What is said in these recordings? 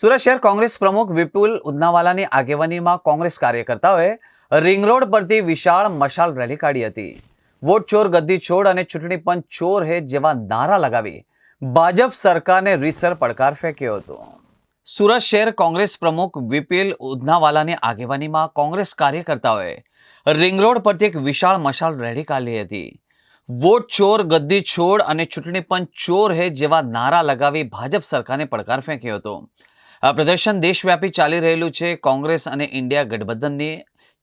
સુરત શહેર કોંગ્રેસ પ્રમુખ વિપુલ ઉદનાવાલાની આગેવાનીમાં કોંગ્રેસ કાર્યકર્તાઓએ રિંગ રોડ પરથી વિશાળ મશાલ રેલી કાઢી હતી. વોટ ચોર, ગદ્દી છોડ અને ચૂંટણી પંચ ચોર હે જેવા નારા લગાવી ભાજપ સરકારને રીતસર પડકાર ફેંક્યો હતો. સુરત શહેર કોંગ્રેસ પ્રમુખ વિપુલ ઉદનાવાલાની આગેવાનીમાં કોંગ્રેસ કાર્યકર્તાઓએ રિંગ રોડ પરથી એક વિશાળ મશાલ રેલી કાઢી હતી. વોટ ચોર, ગદ્દી છોડ અને ચૂંટણી પંચ ચોર હે જેવા નારા લગાવી ભાજપ સરકારને પડકાર ફેંક્યો હતો. આ પ્રદર્શન દેશવ્યાપી ચાલી રહેલું છે. કોંગ્રેસ અને ઇન્ડિયા ગઠબંધનની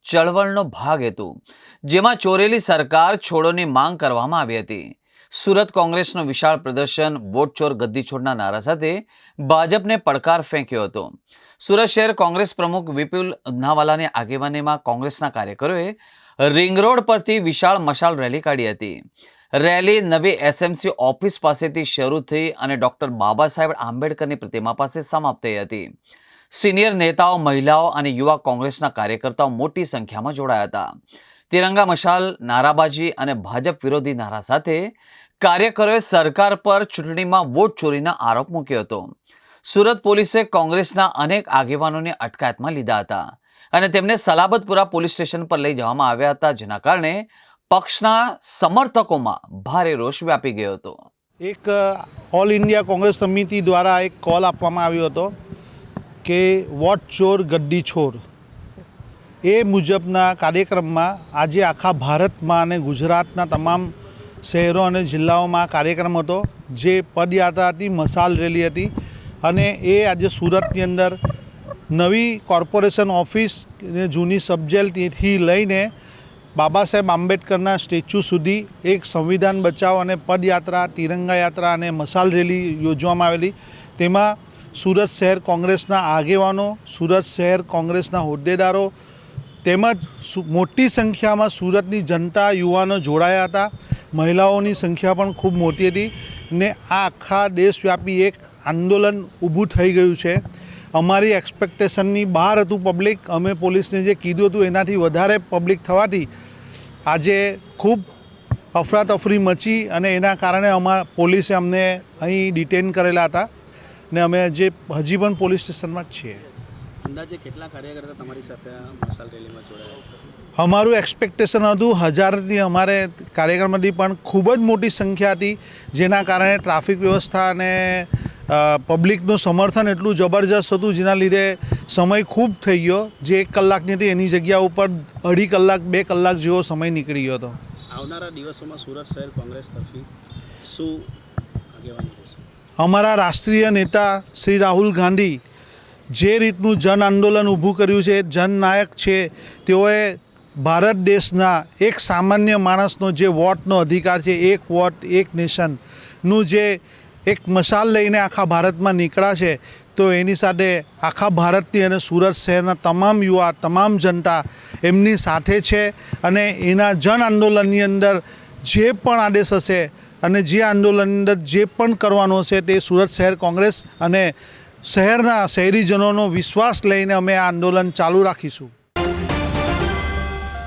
ચળવળનો ભાગ હેતુ, જેમાં ચોરેલી સરકાર છોડોની માંગ કરવામાં આવી હતી. સુરત કોંગ્રેસનું વિશાળ પ્રદર્શન વોટ ચોર ગદ્દી છોડના નારા સાથે ભાજપને પડકાર ફેંક્યો હતો. સુરત શહેર કોંગ્રેસ પ્રમુખ વિપુલ ઉદનાવાલાની આગેવાનીમાં કોંગ્રેસના કાર્યકરોએ રિંગ રોડ પરથી વિશાળ મશાલ રેલી કાઢી હતી. રેલી નવી એસએમસી ઓફિસ પાસેથી શરૂ થઈ અને ડોક્ટર બાબા સાહેબ આંબેડકરની પ્રતિમા પાસે સમાપ્ત થઈ હતી. સિનિયર નેતાઓ, મહિલાઓ અને યુવા કોંગ્રેસના કાર્યકર્તાઓ મોટી સંખ્યામાં જોડાયા હતા. તિરંગા મશાલ, નારાબાજી અને ભાજપ વિરોધી નારા સાથે કાર્યકરોએ સરકાર પર ચૂંટણીમાં વોટ ચોરીના આરોપ મૂક્યો હતો. સુરત પોલીસે કોંગ્રેસના અનેક આગેવાનોને અટકાયતમાં લીધા હતા અને તેમને સલાબતપુરા પોલીસ સ્ટેશન પર લઈ જવામાં આવ્યા હતા, જેના કારણે પક્ષના સમર્થકોમાં ભારે રોષ વ્યાપી ગયો હતો. એક ઓલ ઇન્ડિયા કોંગ્રેસ સમિતિ દ્વારા એક કોલ આપવામાં આવ્યો હતો કે વોટ ચોર, ગદ્દી છોર એ મુજબના કાર્યક્રમમાં આજે આખા ભારતમાં અને ગુજરાતના તમામ શહેરો અને જિલ્લાઓમાં કાર્યક્રમ હતો, જે પદયાત્રા હતી મસાલ રેલી હતી અને એ આજે સુરતની અંદર નવી કોર્પોરેશન ઓફિસ જૂની સબજેલ લઈને બાબા સાહેબ આંબેડકરના સ્ટેચ્યુ સુધી એક સંવિધાન બચાવ અને પદયાત્રા, તિરંગા યાત્રા અને મસાલ રેલી યોજવામાં આવેલી. તેમાં સુરત શહેર કોંગ્રેસના આગેવાનો, સુરત શહેર કોંગ્રેસના હોદ્દેદારો, તેમજ મોટી સંખ્યામાં સુરતની જનતા, યુવાનો જોડાયા હતા. મહિલાઓની સંખ્યા પણ ખૂબ મોટી હતી ને આ આખા દેશવ્યાપી એક આંદોલન ઊભું થઈ ગયું છે. અમારી એક્સપેક્ટેશનની બહાર હતું પબ્લિક અમે પોલીસને જે કીધું હતું એનાથી વધારે પબ્લિક થવાથી આજે ખૂબ અફરાતફરી મચી અને એના કારણે અમારા પોલીસે અમને અહીં ડિટેન કરેલા હતા ને અમે જે હજી પણ પોલીસ સ્ટેશનમાં જ છીએ. અંદાજે કેટલા કાર્યકર્તા તમારી સાથે મશાલ રેલીમાં જોડાયા? અમારું એક્સપેક્ટેશન હતું હજારથી અમારે કાર્યક્રમથી પણ ખૂબ જ મોટી સંખ્યા હતી જેના કારણે ટ્રાફિક વ્યવસ્થા અને પબ્લિકનું સમર્થન એટલું જબરજસ્ત હતું જેના લીધે સમય ખૂબ થઈ ગયો. જે એક કલાકની હતી એની જગ્યા ઉપર અઢી કલાક બે કલાક જેવો સમય નીકળી ગયો હતો. આવનારા દિવસોમાં સુરત શહેર કોંગ્રેસ તરફી શું અમારા રાષ્ટ્રીય નેતા શ્રી રાહુલ ગાંધી જે રીતનું જન આંદોલન ઊભું કર્યું છે જનનાયક છે તેઓએ ભારત દેશના એક સામાન્ય માણસનો જે વોટનો અધિકાર છે એક વોટ એક નેશનનું જે એક મશાલ લઈને આખા ભારતમાં નીકળ્યા છે તો એની સાથે આખા ભારતની અને સુરત શહેરના તમામ યુવા, તમામ જનતા એમની સાથે છે અને એના જન આંદોલનની અંદર જે પણ આદેશ હશે અને જે આંદોલનની અંદર જે પણ કરવાનું હશે તે સુરત શહેર કોંગ્રેસ અને શહેરના શહેરીજનોનો વિશ્વાસ લઈને અમે આ આંદોલન ચાલુ રાખીશું.